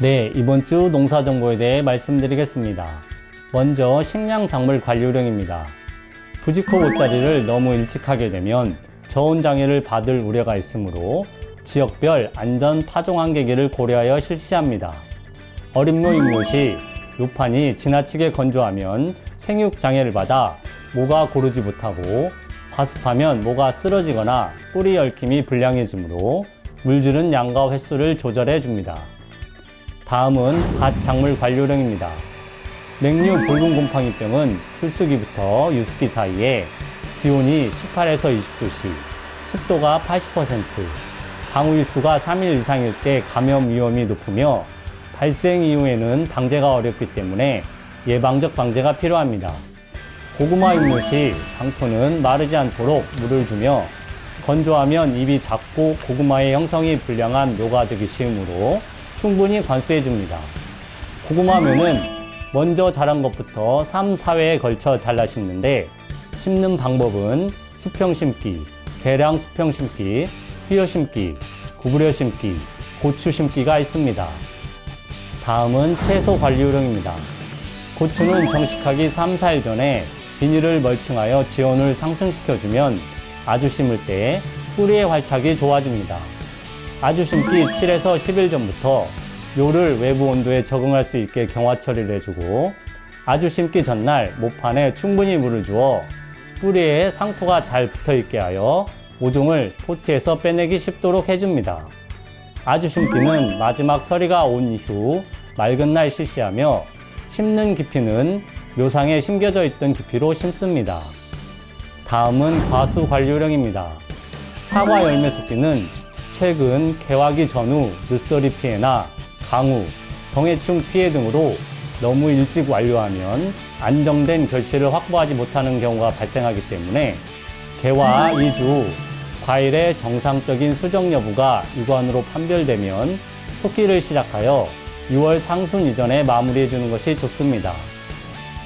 네, 이번 주 농사 정보에 대해 말씀드리겠습니다. 먼저 식량 작물 관리요령입니다. 부직포 옷자리를 너무 일찍 하게 되면 저온 장애를 받을 우려가 있으므로 지역별 안전 파종 한계기를 고려하여 실시합니다. 어림노 임묘 시 요판이 지나치게 건조하면 생육 장애를 받아 모가 고르지 못하고 과습하면 모가 쓰러지거나 뿌리 얽힘이 불량해지므로 물주는 양과 횟수를 조절해 줍니다. 다음은 밭 작물 관리요령입니다. 맹류 붉은 곰팡이병은 출수기부터 유숙기 사이에 기온이 18에서 20도씨, 습도가 80%, 방우일수가 3일 이상일 때 감염 위험이 높으며 발생 이후에는 방제가 어렵기 때문에 예방적 방제가 필요합니다. 고구마 임무 시 장토는 마르지 않도록 물을 주며 건조하면 잎이 작고 고구마의 형성이 불량한 묘가 되기 쉬우므로 충분히 관수해 줍니다. 고구마면은 먼저 자란 것부터 3, 4회에 걸쳐 잘라 심는데 심는 방법은 수평 심기, 계량 수평 심기, 휘어 심기, 구부려 심기, 고추 심기가 있습니다. 다음은 채소 관리 요령입니다. 고추는 정식하기 3, 4일 전에 비닐을 멀칭하여 지온을 상승시켜주면 아주 심을 때 뿌리의 활착이 좋아집니다. 아주 심기 7에서 10일 전부터 묘를 외부 온도에 적응할 수 있게 경화 처리를 해주고 아주 심기 전날 모판에 충분히 물을 주어 뿌리에 상토가 잘 붙어 있게 하여 모종을 포트에서 빼내기 쉽도록 해줍니다. 아주 심기는 마지막 서리가 온 이후 맑은 날 실시하며 심는 깊이는 묘상에 심겨져 있던 깊이로 심습니다. 다음은 과수 관리요령입니다. 사과 열매 속기는 최근 개화기 전후 늦서리 피해나 강우, 병해충 피해 등으로 너무 일찍 완료하면 안정된 결실을 확보하지 못하는 경우가 발생하기 때문에 개화 2주 후 과일의 정상적인 수정 여부가 육안으로 판별되면 속기를 시작하여 6월 상순 이전에 마무리해 주는 것이 좋습니다.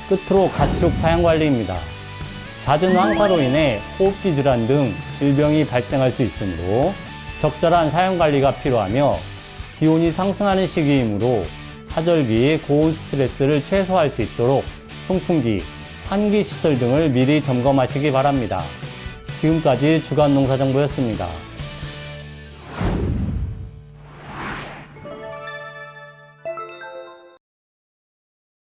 끝으로 가축 사양 관리입니다. 잦은 황사로 인해 호흡기 질환 등 질병이 발생할 수 있으므로 적절한 사용 관리가 필요하며 기온이 상승하는 시기이므로 하절기 고온 스트레스를 최소화할 수 있도록 송풍기, 환기 시설 등을 미리 점검하시기 바랍니다. 지금까지 주간 농사정보였습니다.